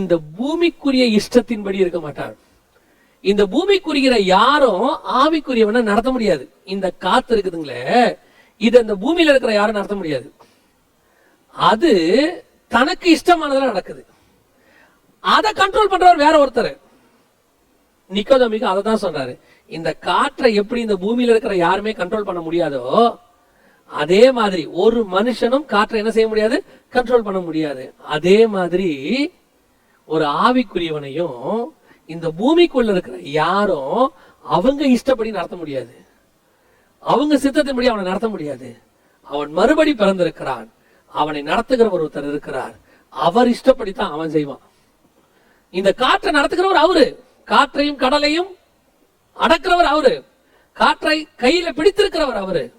இந்த பூமிக்குரிய இஷ்டத்தின்படி இருக்க மாட்டார். இந்த பூமிக்குரிய யாரும் ஆவிக்குரியவனை நடத்த முடியாது. இந்த காத்து இருக்குதுங்களே இது அந்த பூமியில இருக்கிற யாரும் நடத்த முடியாது. அது தனக்கு இஷ்டமானதுல நடக்குது. அதை கண்ட்ரோல் பண்றவர் வேற ஒருத்தர். நிக்கோதமிக்கு அதை தான் சொல்றாரு. இந்த காற்றை எப்படி இந்த பூமியில இருக்கிற யாருமே கண்ட்ரோல் பண்ண முடியாதோ அதே மாதிரி ஒரு மனுஷனும் காற்றை என்ன செய்ய முடியாது? கண்ட்ரோல் பண்ண முடியாது. அதே மாதிரி ஒரு ஆவிக்குரியவனையும் இந்த பூமிக்குள்ள இருக்கிற யாரும் அவங்க இஷ்டப்படி நடத்த முடியாது. அவங்க சித்தத்தின்படி அவனை நடத்த முடியாது. அவன் மறுபடி பிறந்திருக்கிறான். அவனை நடத்துகிற ஒருத்தர் இருக்கிறார். அவர் இஷ்டப்படி தான் அவன் செய்வான். இந்த காற்றை நடத்துகிறவர் அவரு. காற்றையும் கடலையும் அடக்கிறவர் அவரு. காற்றை கையில பிடித்திருக்கிறவர் அவரு.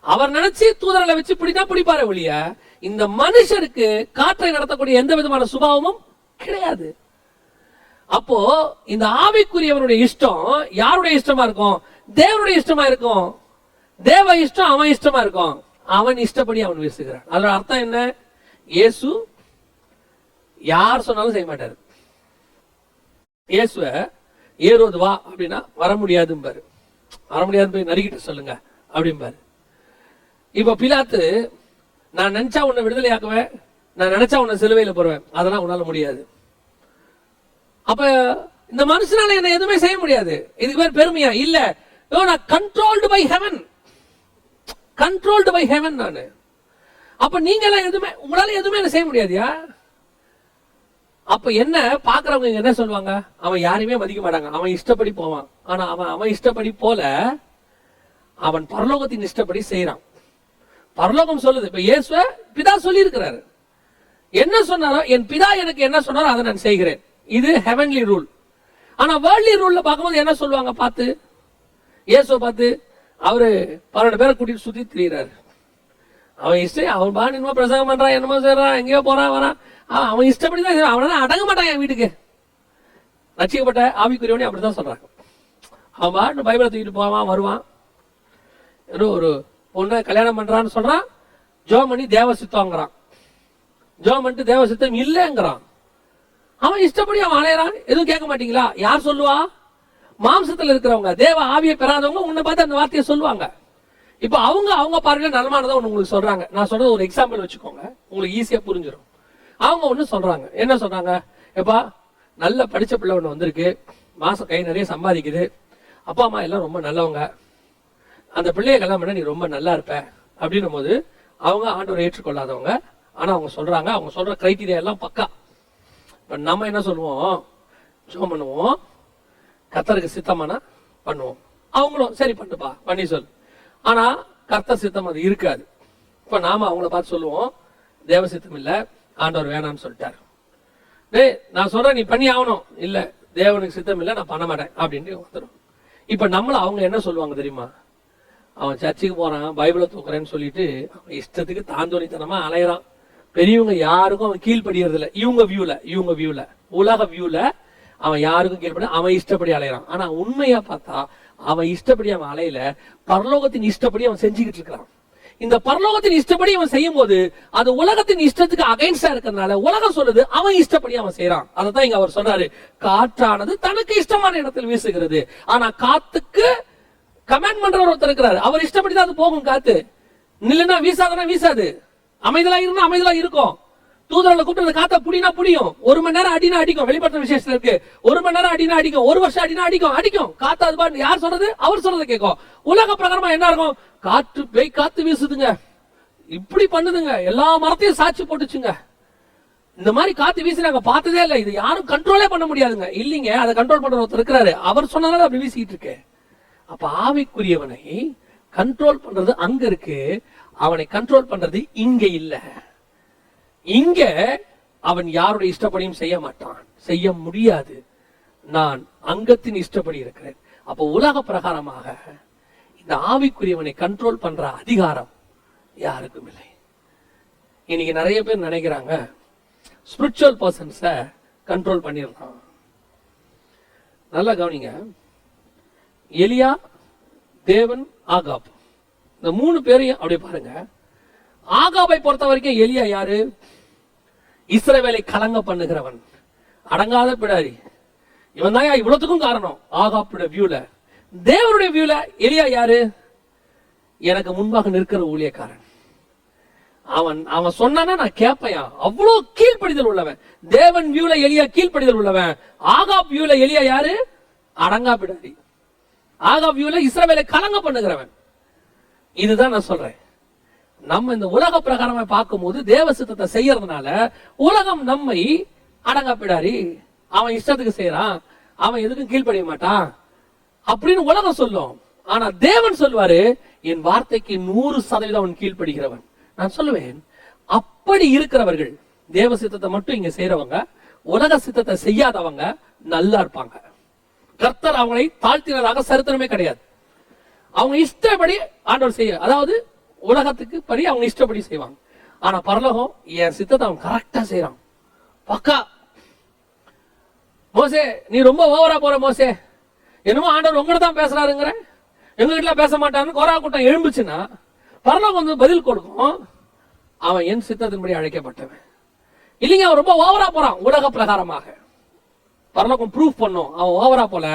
அவர் நினைச்சு தூதரலை வச்சு பிடித்தா பிடிப்பாரு ஒழிய இந்த மனுஷருக்கு காற்றை நடத்தக்கூடிய எந்த விதமான சுபாவமும் கிடையாது. அப்போ இந்த ஆவிக்குரியவனுடைய இஷ்டம் யாருடைய இஷ்டமா இருக்கும்? தேவனுடைய இஷ்டமா இருக்கும். தேவ இஷ்டம் அவன் இஷ்டமா இருக்கும். அவன் இஷ்டப்படி அவன் வீசுகிறான். அதோட அர்த்தம் என்ன? இயேசு யார் சொன்னாலும் செய்ய மாட்டாரு. இயேசுவ ஏரோது வா அப்படின்னா வர முடியாதும்பாரு. வர முடியாதுன்னு போய் நறுக்கிட்டு சொல்லுங்க அப்படிம்பாரு. இப்ப பிலாத்து நான் நினைச்சா உன்னை விடுதலையாக்குவேன் நான் நினைச்சா உன்னை சிலுவையில போடுவேன். அதெல்லாம் உன்னால முடியாது. அப்ப இந்த மனுஷனால என்ன எதுவுமே செய்ய முடியாது. இதுக்கு பேர் பெருமையா? இல்ல. நான் controlled by heaven controlled by heaven நானு. அப்ப நீங்க எல்லாம் எதுவுமே உங்களால எதுவுமே என்ன செய்ய முடியாதியா? அப்ப என்ன பாக்குறவங்க என்ன சொல்லுவாங்க? அவன் யாரையுமே மதிக்க மாட்டாங்க. அவன் இஷ்டப்படி போவான். ஆனா அவன் அவன் இஷ்டப்படி போல அவன் பரலோகத்தின் இஷ்டப்படி செய்யறான் பரலோகம் சொல்லுது இப்ப இயேசுவ பிதா சொல்லி இருக்கிறாரு என்ன சொன்னாரோ என் பிதா எனக்கு என்ன சொன்னாரோ அதை நான் செய்கிறேன். இது ஹெவன்லி ரூல் ஆனா வேர்ல்ட்லி ரூல்ல பார்க்கும்போது என்ன சொல்லுவாங்க? பார்த்து. ஏசோ பார்த்து அவரு பன்னெண்டு பேரை கூட்டிட்டு சுத்தி திரியிறாரு. அவன் இஷ்டம் அவன் பாடு என்னமோ பிரசங்கம் பண்றான் என்னமோ செய்கிறான் எங்கேயோ போறான் வரான். அவன் அவன் இஷ்டப்படி தான் செய்வான். அடங்க மாட்டான் என் வீட்டுக்கு. ரசிக்கப்பட்ட ஆவிக்குரியவனே அப்படிதான் சொல்றான். அவன் பாட்டு பைபிளை தூக்கிட்டு போவான் வருவான். ஏதோ ஒரு பொண்ணை கல்யாணம் பண்றான்னு சொல்றான். ஜோம் பண்ணி தேவ சித்தம்ங்கிறான் ஜோம் பண்ணிட்டு தேவ சித்தம் இல்லைங்கிறான். அவன் இஷ்டப்படி அவன் அலையறான் எதுவும் கேட்க மாட்டீங்களா? யார் சொல்லுவா? மாம்சத்தில் இருக்கிறவங்க தேவ ஆவியை பெறாதவங்க உன்னை பார்த்து அந்த வார்த்தையை சொல்லுவாங்க. இப்போ அவங்க அவங்க பார்வையில் நலமானதை ஒன்று உங்களுக்கு சொல்றாங்க. நான் சொல்றது ஒரு எக்ஸாம்பிள் வச்சுக்கோங்க. உங்களுக்கு ஈஸியாக புரிஞ்சிடும் அவங்க ஒன்று சொல்றாங்க. என்ன சொல்றாங்க? எப்பா நல்ல படித்த பிள்ளை ஒன்று வந்திருக்கு. மாதம் கை நிறைய சம்பாதிக்குது. அப்பா அம்மா எல்லாம் ரொம்ப நல்லவங்க. அந்த பிள்ளைய கல்யாணம் பண்ண நீ ரொம்ப நல்லா இருப்ப. அப்படின்னும் போது அவங்க ஆண்டவரை ஏற்றுக்கொள்ளாதவங்க. ஆனால் அவங்க சொல்றாங்க. அவங்க சொல்ற கிரைட்டீரியா எல்லாம் பக்கா. நம்ம என்ன சொல்லுவோம்? ஜோம் பண்ணுவோம். கத்தருக்கு சித்தமானா பண்ணுவோம். அவங்களும் சரி பண்ணுப்பா பண்ணி சொல் ஆனால் கர்த்தர் சித்தம் அது இருக்காது. இப்போ நாம அவங்கள பார்த்து சொல்லுவோம். தேவ சித்தம் இல்லை. ஆண்டவர் வேணாம்னு சொல்லிட்டாரு. டேய் நான் சொல்கிறேன் நீ பண்ணி ஆகணும். இல்லை தேவனுக்கு சித்தம் இல்லை நான் பண்ண மாட்டேன். அப்படின்ட்டு வந்துடும் இப்போ நம்மளை அவங்க என்ன சொல்லுவாங்க தெரியுமா? அவன் சர்ச்சுக்கு போறான் பைபிளை தூக்குறேன்னு சொல்லிட்டு அவன் இஷ்டத்துக்கு தாந்தோணித்தனமாக அலையிறான். பெரியவங்க யாருக்கும் அவன் கீழ்ப்படியறது இல்லை இவங்க வியூல இவங்க வியூல உலக வியூல அவன் யாருக்கும் கீழ்ப்படி அவன் இஷ்டப்படி அலையிறான். ஆனா உண்மையா பார்த்தா அவன் இஷ்டப்படி அவன் அலையில பரலோகத்தின் இஷ்டப்படி அவன் செஞ்சுக்கிட்டு இருக்கிறான். இந்த பரலோகத்தின் இஷ்டப்படி அவன் செய்யும் போது அது உலகத்தின் இஷ்டத்துக்கு அகைன்ஸ்டா இருக்கிறதுனால உலகம் சொல்லுது அவன் இஷ்டப்படி அவன் செய்யறான் அதைத்தான் இங்க அவர் சொல்றாரு காற்றானது தனக்கு இஷ்டமான இடத்தில் வீசுகிறது. ஆனா காத்துக்கு கமெண்ட் பண்றவர் ஒருத்தர் இருக்கிறாரு. அவர் இஷ்டப்படி தான் அது போகும் காத்து. நில்லுன்னா வீசாதனா வீசாது. அமைதலா இருந்தா அமைதலா இருக்கும் தூதர்களை கூப்பிட்டு அந்த காத்த புடினா புடியும். ஒரு மணி நேரம் அடினா அடிக்கும். வெளிப்பட்ட விசேஷத்துல இருக்கு. ஒரு மணி நேரம் அடினா அடிக்கும். ஒரு வருஷம் அடினா அடிக்கும். அடிக்கும். காத்தா அது பாட்டு யார் சொல்றது? அவர் சொல்றது கேட்கும். உலக பிரகாரமா என்ன இருக்கும்? காற்று பேய் காத்து வீசுதுங்க. இப்படி பண்ணுதுங்க. எல்லா மரத்தையும் சாட்சி போட்டுச்சுங்க. இந்த மாதிரி காத்து வீசி நாங்க பார்த்ததே இல்லை. இது யாரும் கண்ட்ரோலே பண்ண முடியாதுங்க. இல்லைங்க. அதை கண்ட்ரோல் பண்ற ஒருத்தர் இருக்கிறாரு. அவர் சொன்னதால அப்படி வீசிக்கிட்டு இருக்கு. அப்ப ஆவிக்குரியவனை கண்ட்ரோல் பண்றது அங்க இருக்கு. அவனை கண்ட்ரோல் பண்றது இங்க இல்ல. இங்க அவன் யாருடைய இஷ்டப்படியும் செய்ய மாட்டான். செய்ய முடியாது. நான் அங்கத்தின் இஷ்டப்படி இருக்கிறேன். அப்போ உலக பிரகாரமாக இந்த ஆவிக்குரியவனை கண்ட்ரோல் பண்ற அதிகாரம் யாருக்கும் இல்லை. இன்னைக்கு நிறைய பேர் நினைக்கிறாங்க ஸ்பிரிச்சுவல் பர்சன்ஸ கண்ட்ரோல் பண்ணிடலாம். நல்லா கவனிங்க. எலியா தேவன் ஆகாப். இந்த மூணு பேரையும் அப்படியே பாருங்க. ஆகாபை பொறுத்த வரைக்கும் எலியா யாரு? இஸ்ரவேலை கலங்க பண்ணுகிறவன். அடங்காத பிடாரி. இவன் தான் இவ்வளவுக்கும் காரணம்? ஆகாப்புடைய வியூல தேவனுடைய வியூல எலியா யாரு? எனக்கு முன்பாக நிற்கிற ஊழியக்காரன். அவன் அவன் சொன்னானா நான் கேட்பையா அவ்வளோ கீழ்ப்படிதல் உள்ளவன். தேவன் வியூல எலியா கீழ்ப்படிதல் உள்ளவன். ஆகாப் வியூல எலியா யாரு? அடங்கா பிடாரி. ஆகாப் இஸ்ரவேலை கலங்க பண்ணுகிறவன். இதுதான் நான் சொல்றேன். நம்ம இந்த உலக பிரகாரமா பார்க்கும்போது தேவ சித்தத்தை செய்யறதுனால உலகம் நம்மை அடங்கா பிடாரி அவன் இஷ்டத்துக்கு செய்யறான் அவன் எதுக்கும் கீழ்ப்படிய மாட்டான். அப்படின்னு உலகம் சொல்லும். ஆனா தேவன் சொல்வாரு என் வார்த்தைக்கு நூறு சதவீதம் அவன் கீழ்ப்படுகிறவன். நான் சொல்லுவேன் அப்படி இருக்கிறவர்கள் தேவ சித்தத்தை மட்டும் இங்க செய்யறவங்க உலக சித்தத்தை செய்யாதவங்க நல்லா இருப்பாங்க. கர்த்தர் அவங்களை தாழ்த்தினதாக சரித்திரமே கிடையாது. அவங்க இஷ்டப்படி ஆண்டவர் செய்ய அதாவது உலகத்துக்கு படி அவங்க இஷ்டப்படி செய்வாங்க. ஆனா பரலோகம் என் சித்தத்தை அவன் கரெக்டா செய்யறான் பக்கா. மோசே நீ ரொம்ப ஓவரா போற மோசே. என்னமோ ஆண்டவர் உங்கள்ட்ட தான் பேசுறாருங்கிற. எங்க வீட்டுல பேச மாட்டான்னு கோரா கூட்டம் எழும்புச்சுன்னா பரலோகம் வந்து பதில் கொடுக்கும். அவன் என் சித்தத்தின்படி அழைக்கப்பட்டவன். இல்லைங்க அவன் ரொம்ப ஓவரா போறான் உலக பிரகாரமாக. பரலோகம் ப்ரூஃப் பண்ணும். அவன் ஓவரா போல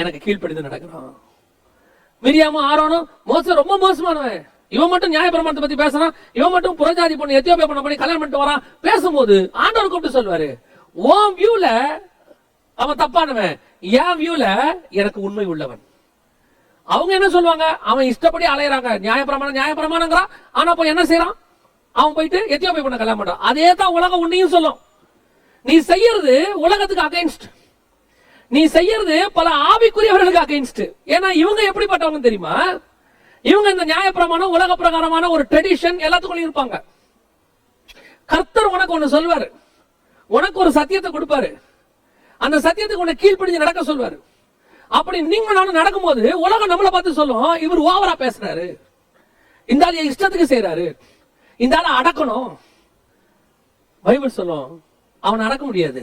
எனக்கு கீழ்ப்படிந்து நடக்கிறான். மிரியாம ஆரோனும் மோச ரொம்ப மோசமானவன். இவன் மட்டும் நியாயபிரமாணத்தை பத்தி பேசுறான் இவன் மட்டும் புறஜாதி பொண்ணு எத்தியோப்பியா பண்ண பண்ணி கல்யாணம் பண்ணிட்டு வரான். பேசும்போது ஆண்டவர் கூப்பிட்டு சொல்வாரு ஓம் வியூல அவன் தப்பானவன். என் வியூல எனக்கு உண்மை உள்ளவன். அவங்க என்ன சொல்லுவாங்க? அவன் இஷ்டப்படி அலையிறாங்க. நியாயப்பிரமாணம் நியாயப்பிரமாணங்கிறான். ஆனா போய் என்ன செய்யறான் அவன் போயிட்டு எத்தியோப்பியா பண்ண கல்யாணம் பண்றான். அதே தான் உலகம் உன்னையும் சொல்லும். நீ செய்யறது உலகத்துக்கு அகைன்ஸ்ட் நீ செய்யறது பல ஆவிக்குரியவர்களுக்கு அகைன்ஸ்ட் ஏன்னா இவங்க எப்படிப்பட்டவங்க தெரியுமா? இவங்க இந்த நியாயப்பிரமாணம் உலக பிரகாரமான ஒரு ட்ரெடிஷன் எல்லாத்துக்குள்ளயும் இருப்பாங்க. கர்த்தர் உனக்கு ஒண்ணு சொல்வாரு. உனக்கு ஒரு சத்தியத்தை கொடுப்பாரு. அந்த சத்தியத்துக்கு உன்னை கீழ்ப்பிடிஞ்சு நடக்க சொல்வாரு. அப்படி நீங்க நானும் நடக்கும்போது உலகம் நம்மளை பார்த்து சொல்லும் இவர் ஓவரா பேசுறாரு. இந்த ஆள் இஷ்டத்துக்கு செய்யறாரு இந்த ஆளை அடக்கணும். பைபிள் சொல்லும் அவன் அடக்க முடியாது.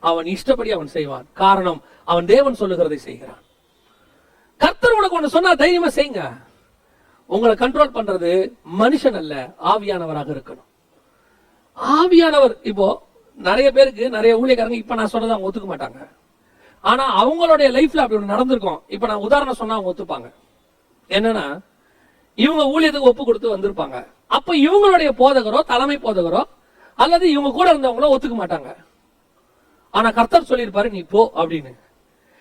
அவன் இஷ்டப்படி அவன் செய்வான். காரணம் அவன் தேவன் சொல்லுகிறதை செய்கிறான். கர்த்தர் உனக்கு ஒண்ணு சொன்னா தைரியமா செய்யுங்க உங்களை கண்ட்ரோல் பண்றது மனுஷன் அல்ல ஆவியானவராக இருக்கணும். ஆவியானவர் இப்போ நிறைய பேருக்கு நிறைய ஊழியக்காரங்க இப்ப நான் சொன்னதை அவங்க ஒத்துக்க மாட்டாங்க. ஆனா அவங்களுடைய லைஃப்ல அப்படி ஒன்று நடந்திருக்கும். இப்ப நான் உதாரணம் சொன்னா அவங்க ஒத்துப்பாங்க. என்னன்னா இவங்க ஊழியத்துக்கு ஒப்பு கொடுத்து வந்திருப்பாங்க. அப்ப இவங்களுடைய போதகரோ தலைமை போதகரோ அல்லது இவங்க கூட இருந்தவங்களோ ஒத்துக்க மாட்டாங்க. ஆனா கர்த்தர் சொல்லியிருப்பாரு நீ போ அப்படின்னு.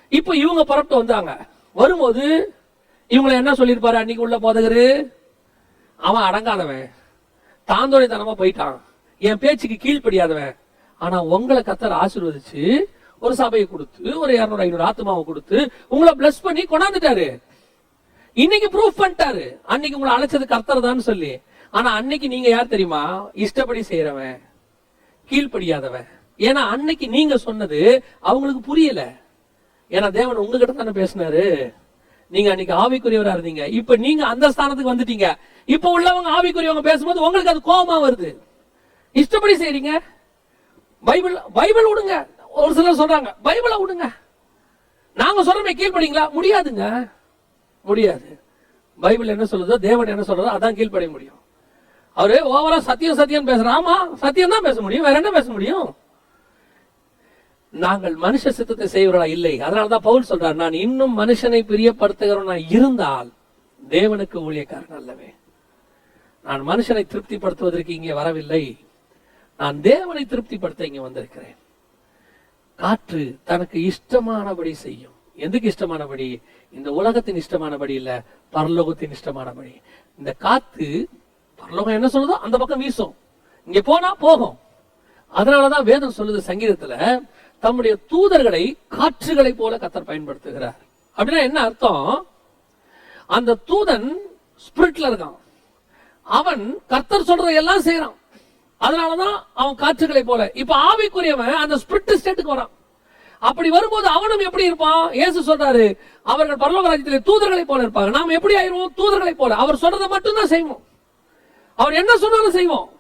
இப்போ இவங்க புறப்பட்டு வந்தாங்க. வரும்போது இவங்களை என்ன சொல்லியிருப்பாரு அன்னைக்கு உள்ள போதகரு? அவன் அடங்காதவன். தாந்தோணித்தனமா போயிட்டான். என் பேச்சுக்கு கீழ்ப்படியாதவன். ஆனா உங்களை கத்தர் ஆசீர்வதிச்சு ஒரு சபையை கொடுத்து ஒரு இரநூறு ஐநூறு ஆத்மாவை கொடுத்து உங்களை பிளஸ் பண்ணி கொண்டாந்துட்டாரு. இன்னைக்கு ப்ரூஃப் பண்ணிட்டாரு. அன்னைக்கு உங்களை அழைச்சது கர்த்தர் தான் சொல்லி. ஆனா அன்னைக்கு நீங்க யார் தெரியுமா? இஷ்டப்படி செய்யறவன் கீழ்ப்படியாதவன். ஏன்னா அன்னைக்கு நீங்க சொன்னது அவங்களுக்கு புரியல. ஏன்னா தேவன் உங்ககிட்ட தானே பேசினாரு. நீங்க அன்னைக்கு ஆவிக்குரியவரா இருந்தீங்க. இப்ப நீங்க அந்த ஸ்தானத்துக்கு வந்துட்டீங்க. இப்ப உள்ளவங்க ஆவிக்குரியவங்க பேசும்போது உங்களுக்கு அது கோபமா வருது. இஷ்டப்படி செய்றீங்க. பைபிள் பைபிள் விடுங்க ஒரு சிலர் சொல்றாங்க பைபிளை விடுங்க நாங்க சொல்றமே கீழ்படிங்களா முடியாதுங்க. முடியாது. பைபிள் என்ன சொல்லுதோ தேவன் என்ன சொல்றதோ அதான் கீழ்ப்படைய முடியும். அவரு ஓவரா சத்தியம் சத்தியம் பேசுறான் ஆமா சத்தியம் தான் பேச முடியும். வேற என்ன பேச முடியும்? நாங்கள் மனுஷ சித்தத்தை செய்வர்களா? இல்லை. அதனாலதான் பவுல் சொல்றார் நான் இன்னும் மனுஷனை பிரியப்படுத்துகிறவனா இருந்தால் தேவனுக்கு ஊழியக்காரன் அல்லவே. நான் மனுஷனை திருப்திப்படுத்துவதற்கு இங்கே வரவில்லை. நான் தேவனை திருப்திப்படுத்த இங்க வந்திருக்கிறேன். காற்று தனக்கு இஷ்டமானபடி செய்யும். எதுக்கு இஷ்டமானபடி? இந்த உலகத்தின் இஷ்டமானபடி இல்ல பரலோகத்தின் இஷ்டமானபடி. இந்த காத்து பரலோகம் என்ன சொல்லுதோ அந்த பக்கம் வீசும். இங்க போனா போகும். அதனாலதான் வேதம் சொல்லுது சங்கீதத்துல தம்முடைய தூதர்களை காற்றுகளை போல கத்தர் பயன்படுத்துகிறார். அப்படின்னா என்ன அர்த்தம்? அந்த தூதன் ஸ்பிரிட்ல இருக்கான் அவன் கர்த்தர் சொல்றதை எல்லாம் செய்யறான் அதனாலதான் அவன் காற்றுகளை போல. இப்ப ஆவிக்குரியவன் அந்த ஸ்பிரிட் ஸ்டேட்டுக்கு வரான். அப்படி வரும்போது அவனும் எப்படி இருப்பான்? ஏசு சொல்றாரு அவர்கள் பரலோக ராஜ்யத்திலே தூதர்களை போல இருப்பாங்க நாம் எப்படி ஆயிருவோம் தூதர்களை போல. அவர் சொல்றதை மட்டும்தான் செய்வோம். அவர் என்ன சொன்னாலும் செய்வோம்.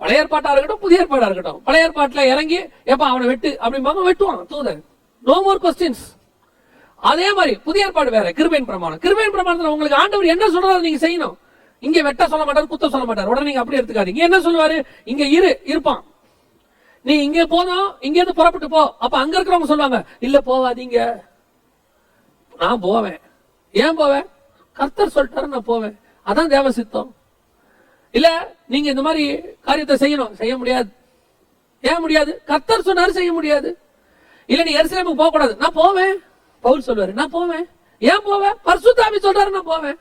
பழைய ஏற்பாட்டா இருக்கட்டும் புதிய ஏற்பாடா இருக்கட்டும். பழைய ஏற்பாட்டுல இறங்கி எப்ப அவனை வெட்டு அப்படிம்பாங்க வெட்டுவான் தூதன். நோ மோர் கொஸ்டின்ஸ் அதே மாதிரி புதிய ஏற்பாடு வேற கிருபையின் பிரமாணம். கிருபையின் பிரமாணத்துல உங்களுக்கு ஆண்டவர் என்ன சொல்றாரு நீங்க செய்யணும். இங்க வெட்ட சொல்ல மாட்டாரு குத்த சொல்ல மாட்டாரு. உடனே நீங்க அப்படி எடுத்துக்காதீங்க. என்ன சொல்லுவாரு? இங்க இரு இருப்பான். நீ இங்க போனோம் இங்க இருந்து புறப்பட்டு போ. அப்ப அங்க இருக்கிறவங்க சொல்லுவாங்க இல்ல போவாதீங்க. நான் போவேன். ஏன் போவேன்? கர்த்தர் சொல்லிட்டாரு நான் போவேன். அதான் தேவ சித்தம். இல்ல நீங்க இந்த மாதிரி காரியத்தை செய்யணும். செய்ய முடியாது. ஏன் முடியாது? கர்த்தர் சொன்னாரு செய்ய முடியாது. இல்ல நீ எருசலேமுக்கு போக கூடாது நான் போவேன். பவுல் சொல்லுவாரு நான் போவேன். ஏன் போவேன் பரிசுத்தாவி சொல்றாரு நான் போவேன்.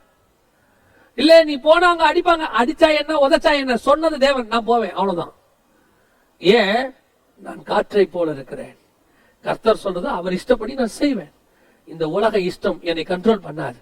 இல்ல நீ போனா அங்க அடிப்பாங்க. அடிச்சா என்ன உதைச்சா என்ன? சொன்னது தேவன் நான் போவேன். அவ்வளவுதான். ஏன்? நான் காற்றை போல இருக்கிறேன். கர்த்தர் சொல்றது அவர் இஷ்டப்படி நான் செய்வேன். இந்த உலக இஷ்டம் என்னை கண்ட்ரோல் பண்ணாது.